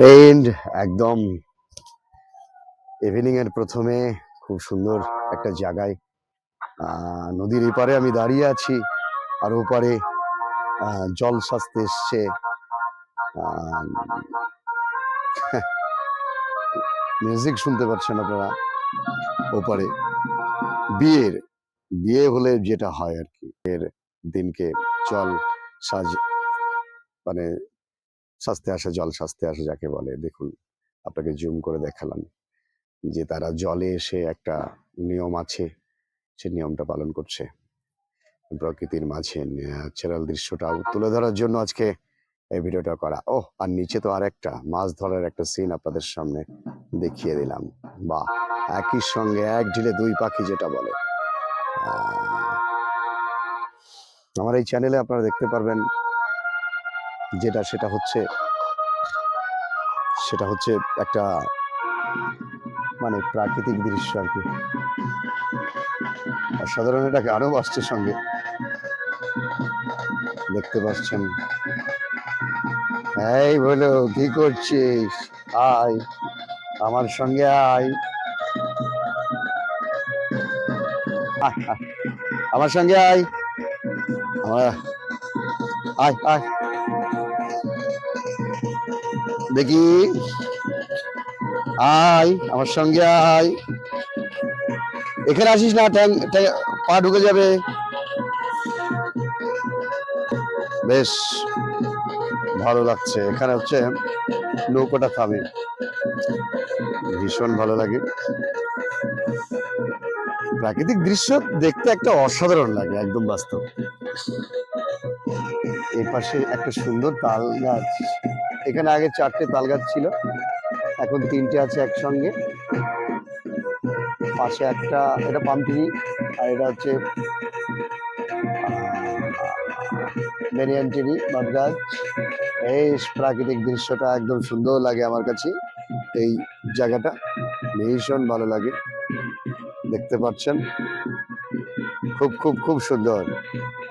Friend একদম evening এর প্রথমে খুব সুন্দর একটা জায়গায় নদীর এপারে আমি দাঁড়িয়ে আছি। আর ওপারে জল সাজতে এসছে। মিউজিক শুনতে পাচ্ছেন আপনারা? ওপারে। বিয়ের, বিয়ে হলে যেটা হয় আর কি এর দিনকে জল সাজ মানে সাজতে আসা জল সাজতে আসে যাকে বলে। দেখুন, আপনাকে জুম করে দেখালাম যে তারা জলে এসে একটা নিয়ম আছে, সে নিয়মটা পালন করছে। প্রকৃতির মাঝে ন্যাচারাল দৃশ্যটা তুলে ধরার জন্য আজকে এই ভিডিওটা করা। ও আর নিচে তো আর একটা মাছ ধরার একটা সিন আপনাদের সামনে দেখিয়ে দিলাম। বা একই সঙ্গে এক ঢিলে দুই পাখি যেটা বলে। আমার এই চ্যানেলে আপনারা দেখতে পারবেন যেটা সেটা হচ্ছে সেটা হচ্ছে একটা মানে প্রাকৃতিক দৃশ্য আর কি। আর সাধারণ এটা গানও বাসছে সঙ্গে। দেখতে পাচ্ছেন। এই বলো, কি করছিস? আয়। আমার সঙ্গে আয়। আমার সঙ্গে আয়। আয় আয়। দেখি। আয়, আমার সঙ্গে আয়। এখানে আসিস না ট্যাং পা ঢুকে যাবে। বেশ, ভালো লাগছে। এখানে হচ্ছে নৌকোটা থামে। ভীষণ ভালো লাগে। প্রাকৃতিক দৃশ্য দেখতে একটা অসাধারণ লাগে, একদম বাস্তব। এর পাশে একটা সুন্দর তাল গাছ। এখানে আগে চারটে তাল গাছ ছিল, এখন তিনটে আছে একসঙ্গে। পাশে একটা, এটা পামটিনি আর এটা হচ্ছে বেরিয়ানটিনি বট গাছ এই প্রাকৃতিক দৃশ্যটা একদম সুন্দর লাগে আমার কাছে, এই জায়গাটা। ভীষণ ভালো লাগে, দেখতে পাচ্ছেন? খুব খুব খুব সুন্দর।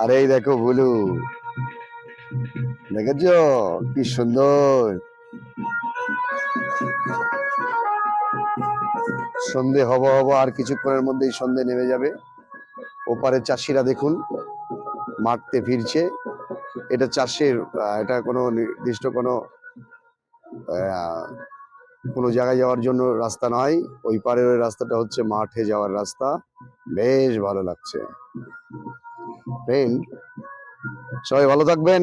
আর এই দেখো, বুলু। দেখেছ কি সুন্দর। সন্ধে হব হব আর কিছুক্ষণের মধ্যেই সন্ধে নেমে যাবে। ওপারে চাষিরা দেখুন, মাঠতে ফিরছে। এটা চাষের এটা কোনো নির্দিষ্ট কোনো কোনো জায়গায় যাওয়ার জন্য রাস্তা নয়। ওই পারের ওই রাস্তাটা হচ্ছে মাঠে যাওয়ার রাস্তা। বেশ ভালো লাগছে। ফ্রেন্ড সবাই ভালো থাকবেন।